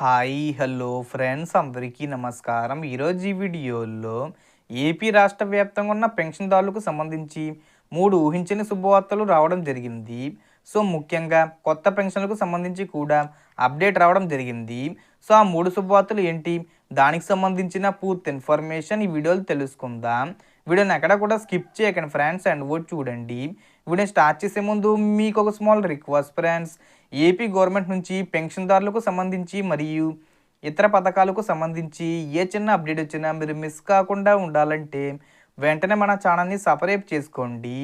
Hi hello friends అందరికీ నమస్కారం. ఈరోజు ఈ వీడియోలో ఏపీ రాష్ట్ర వ్యాప్తంగా ఉన్న పెన్షన్దారులకు సంబంధించి మూడు ఊహించని శుభవార్తలు రావడం జరిగింది. సో ముఖ్యంగా కొత్త పెన్షన్లకు సంబంధించి కూడా అప్డేట్ రావడం జరిగింది. సో ఆ మూడు శుభవార్తలు ఏంటి? దానికి సంబంధించిన పూర్తి ఇన్ఫర్మేషన్ ఈ వీడియోలో తెలుసుకుందాం. వీడియోని ఎక్కడ కూడా స్కిప్ చేయకండి ఫ్రెండ్స్ అండ్ వర్డ్ చూడండి. వీడియోని స్టార్ట్ చేసే ముందు మీకు ఒక small request friends. AP government నుంచి పెన్షన్దారులకు సంబంధించి మరియు ఇతర పథకాలకు సంబంధించి ఏ చిన్న అప్డేట్ వచ్చినా మీరు మిస్ కాకుండా ఉండాలంటే వెంటనే మన ఛానల్ని సపరేట్ చేసుకోండి.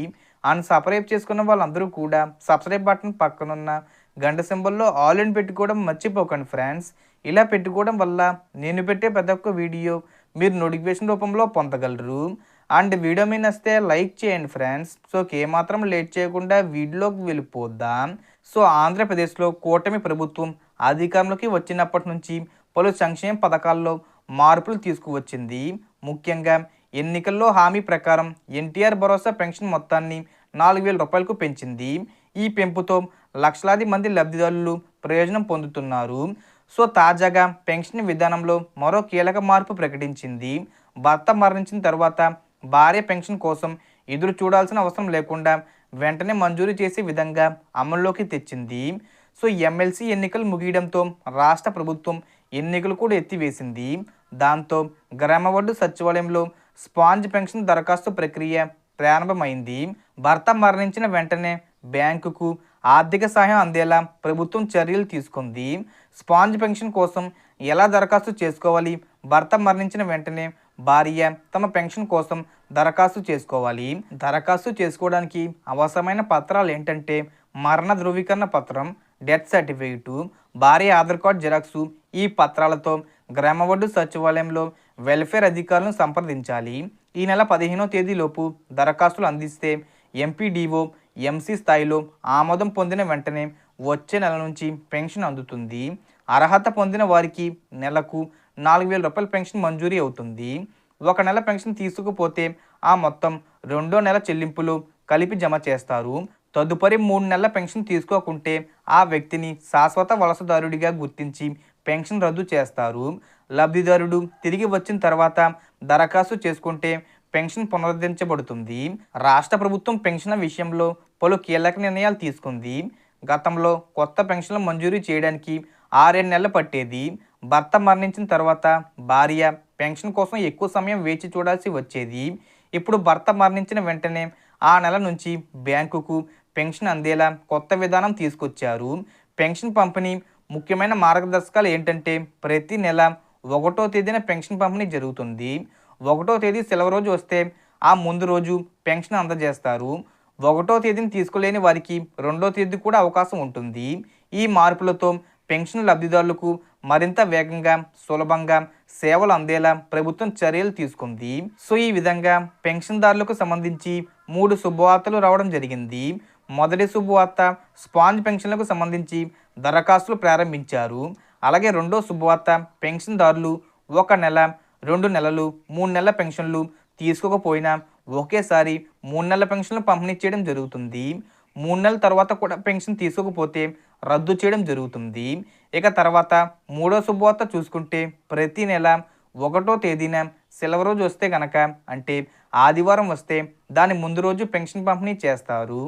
అండ్ సపరేట్ చేసుకున్న వాళ్ళందరూ కూడా సబ్స్క్రైబ్ బటన్ పక్కనున్న గంట సింబల్లో ఆల్ ఇన్ పెట్టుకోవడం మర్చిపోకండి ఫ్రెండ్స్. ఇలా పెట్టుకోవడం వల్ల నేను పెట్టే ప్రతి ఒక్క వీడియో మీరు నోటిఫికేషన్ రూపంలో పొందగలరు. అండ్ వీడియో మీద నచ్చితే లైక్ చేయండి ఫ్రెండ్స్. సో ఏమాత్రం లేట్ చేయకుండా వీడియోలోకి వెళ్ళిపోద్దాం సో ఆంధ్రప్రదేశ్లో కూటమి ప్రభుత్వం అధికారంలోకి వచ్చినప్పటి నుంచి పలు సంక్షేమ పథకాల్లో మార్పులు తీసుకువచ్చింది. ముఖ్యంగా ఎన్నికల్లో హామీ ప్రకారం ఎన్టీఆర్ భరోసా పెన్షన్ మొత్తాన్ని నాలుగు వేల రూపాయలకు పెంచింది. ఈ పెంపుతో లక్షలాది మంది లబ్ధిదారులు ప్రయోజనం పొందుతున్నారు. సో తాజాగా పెన్షన్ విధానంలో మరో కీలక మార్పు ప్రకటించింది. భర్త మరణించిన తర్వాత భార్య పెన్షన్ కోసం ఎదురు చూడాల్సిన అవసరం లేకుండా వెంటనే మంజూరు చేసే విధంగా అమల్లోకి తెచ్చింది. సో ఎమ్మెల్సీ ఎన్నికలు ముగియడంతో రాష్ట్ర ప్రభుత్వం ఎన్నికలు కూడా ఎత్తివేసింది. దాంతో గ్రామవడ్డు సచివాలయంలో స్పాంజ్ పెన్షన్ దరఖాస్తు ప్రక్రియ ప్రారంభమైంది. భర్త మరణించిన వెంటనే బ్యాంకుకు ఆర్థిక సహాయం అందేలా ప్రభుత్వం చర్యలు తీసుకుంది. స్పాంజ్ పెన్షన్ కోసం ఎలా దరఖాస్తు చేసుకోవాలి? భర్త మరణించిన వెంటనే భార్య తమ పెన్షన్ కోసం దరఖాస్తు చేసుకోవాలి. దరఖాస్తు చేసుకోవడానికి అవసరమైన పత్రాలు ఏంటంటే మరణ ధృవీకరణ పత్రం డెత్ సర్టిఫికేటు భార్య ఆధార్ కార్డ్ జిరాక్సు. ఈ పత్రాలతో గ్రామవడ్డు సచివాలయంలో వెల్ఫేర్ అధికారులను సంప్రదించాలి. ఈ నెల పదిహేనో తేదీలోపు దరఖాస్తులు అందిస్తే ఎంపీడీఓ ఎంసీ స్థాయిలో ఆమోదం పొందిన వెంటనే వచ్చే నెల నుంచి పెన్షన్ అందుతుంది. అర్హత పొందిన వారికి నెలకు నాలుగు వేల రూపాయల పెన్షన్ మంజూరీ అవుతుంది. ఒక నెల పెన్షన్ తీసుకుపోతే ఆ మొత్తం రెండో నెల చెల్లింపులు కలిపి జమ చేస్తారు. తదుపరి మూడు నెలల పెన్షన్ తీసుకోకుంటే ఆ వ్యక్తిని శాశ్వత వలసదారుడిగా గుర్తించి పెన్షన్ రద్దు చేస్తారు. లబ్ధిదారుడు తిరిగి వచ్చిన తర్వాత దరఖాస్తు చేసుకుంటే పెన్షన్ పునరుద్ధరించబడుతుంది. రాష్ట్ర ప్రభుత్వం పెన్షన్ విషయంలో పలు కీలక నిర్ణయాలు తీసుకుంది. గతంలో కొత్త పెన్షన్లు మంజూరు చేయడానికి ఆరేడు నెలలు పట్టేది. భర్త మరణించిన తర్వాత భార్య పెన్షన్ కోసం ఎక్కువ సమయం వేచి చూడాల్సి వచ్చేది. ఇప్పుడు భర్త మరణించిన వెంటనే ఆ నెల నుంచి బ్యాంకుకు పెన్షన్ అందేలా కొత్త విధానం తీసుకొచ్చారు. పెన్షన్ పంపిణీ ముఖ్యమైన మార్గదర్శకాలు ఏంటంటే ప్రతి నెల ఒకటో తేదీన పెన్షన్ పంపిణీ జరుగుతుంది. ఒకటో తేదీ సెలవు రోజు వస్తే ఆ ముందు రోజు పెన్షన్ అందజేస్తారు. ఒకటో తేదీని తీసుకోలేని వారికి రెండో తేదీ కూడా అవకాశం ఉంటుంది. ఈ మార్పులతో పెన్షన్ లబ్ధిదారులకు మరింత వేగంగా సులభంగా సేవలు అందేలా ప్రభుత్వం చర్యలు తీసుకుంది. సో ఈ విధంగా పెన్షన్దారులకు సంబంధించి మూడు శుభవార్తలు రావడం జరిగింది. మొదటి శుభవార్త స్పాంజ్ పెన్షన్లకు సంబంధించి దరఖాస్తులు ప్రారంభించారు. అలాగే రెండో శుభవార్త పెన్షన్దారులు ఒక నెల రెండు నెలలు మూడు నెలల పెన్షన్లు తీసుకోకపోయినా ఒకేసారి మూడు నెలల పెన్షన్లు పంపిణీ చేయడం జరుగుతుంది. మూడు నెలల తర్వాత కూడా పెన్షన్ తీసుకోకపోతే రద్దు చేయడం జరుగుతుంది. ఇక తర్వాత మూడో శుభవార్త చూసుకుంటే ప్రతి నెల ఒకటో తేదీన సెలవు రోజు వస్తే కనుక అంటే ఆదివారం వస్తే దాని ముందు రోజు పెన్షన్ పంపిణీ చేస్తారు.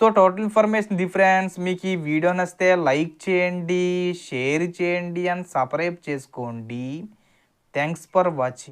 సో టోటల్ ఇన్ఫర్మేషన్ డిఫరెన్స్ మీకు ఈ వీడియో నచ్చితే లైక్ చేయండి షేర్ చేయండి అండ్ సబ్స్క్రైబ్ చేసుకోండి. Thanks for watching.